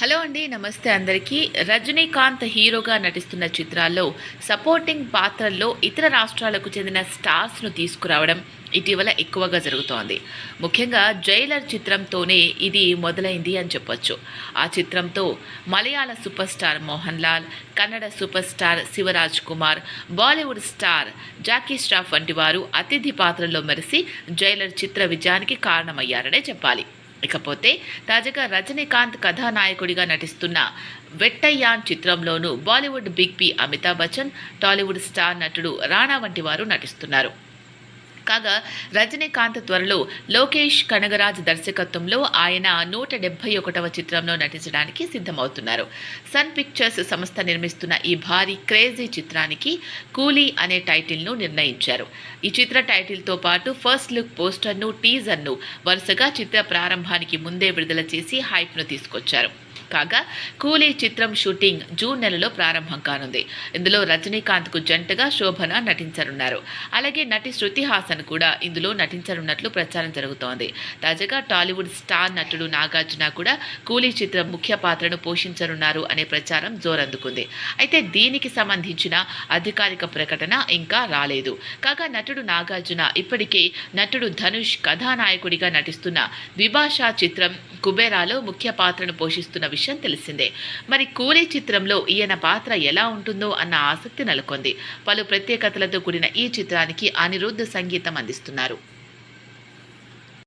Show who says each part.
Speaker 1: Hello అండి నమస్తే అందరికీ. రజనీకాంత్ హీరోగా నటిస్తున్న చిత్రాల్లో సపోర్టింగ్ పాత్రల్లో ఇతర రాష్ట్రాలకు చెందిన స్టార్స్ను తీసుకురావడం ఇటీవల ఎక్కువగా జరుగుతోంది. ముఖ్యంగా జైలర్ చిత్రంతోనే ఇది మొదలైంది అని చెప్పొచ్చు. ఆ చిత్రంతో Malayalam super star Mohan Lal Kannada super star Shivaraj Kumar Bollywood star Jackie Shroff వంటి వారు అతిథి పాత్రల్లో మెరిసి జైలర్ చిత్ర విజయానికి కారణమయ్యారనే చెప్పాలి. ఇకపోతే తాజాగా రజనీకాంత్ కథానాయకుడిగా నటిస్తున్న Vettaiyan చిత్రంలోనూ Bollywood big B Amitabh Bachchan Tollywood star నటుడు రాణా వంటి వారు నటిస్తున్నారు. కాగా రజనీకాంత్ త్వరలో లోకేష్ కనగరాజ్ దర్శకత్వంలో ఆయన నూట డెబ్బై ఒకటవ చిత్రంలో నటించడానికి సిద్ధమవుతున్నారు. సన్ పిక్చర్స్ సంస్థ నిర్మిస్తున్న ఈ భారీ క్రేజీ చిత్రానికి కూలీ అనే టైటిల్ను నిర్ణయించారు. ఈ చిత్ర టైటిల్తో పాటు ఫస్ట్ లుక్ పోస్టర్ను టీజర్ను వరుసగా చిత్ర ప్రారంభానికి ముందే విడుదల చేసి హైప్ను తీసుకొచ్చారు. కాగా కూలీ చిత్రం షూటింగ్ జూన్ నెలలో ప్రారంభం కానుంది. ఇందులో రజనీకాంత్కు జంటగా శోభన నటించనున్నారు. అలాగే నటి శృతి హాసన్ కూడా ఇందులో నటించనున్నట్లు ప్రచారం జరుగుతోంది. తాజాగా టాలీవుడ్ స్టార్ నటుడు నాగార్జున కూడా కూలీ చిత్రం ముఖ్య పాత్రను పోషించనున్నారు అనే ప్రచారం జోరందుకుంది. అయితే దీనికి సంబంధించిన అధికారిక ప్రకటన ఇంకా రాలేదు. కాగా నటుడు నాగార్జున ఇప్పటికే నటుడు ధనుష్ కథానాయకుడిగా నటిస్తున్న విభాషా చిత్రం కుబేరాలో ముఖ్య పాత్రను పోషిస్తున్న విషయం తెలిసిందే. మరి కూలీ చిత్రంలో ఈయన పాత్ర ఎలా ఉంటుందో అన్న ఆసక్తి నెలకొంది. పలు ప్రత్యేకతలతో కూడిన ఈ చిత్రానికి అనిరుద్ధ సంగీతం అందిస్తున్నారు.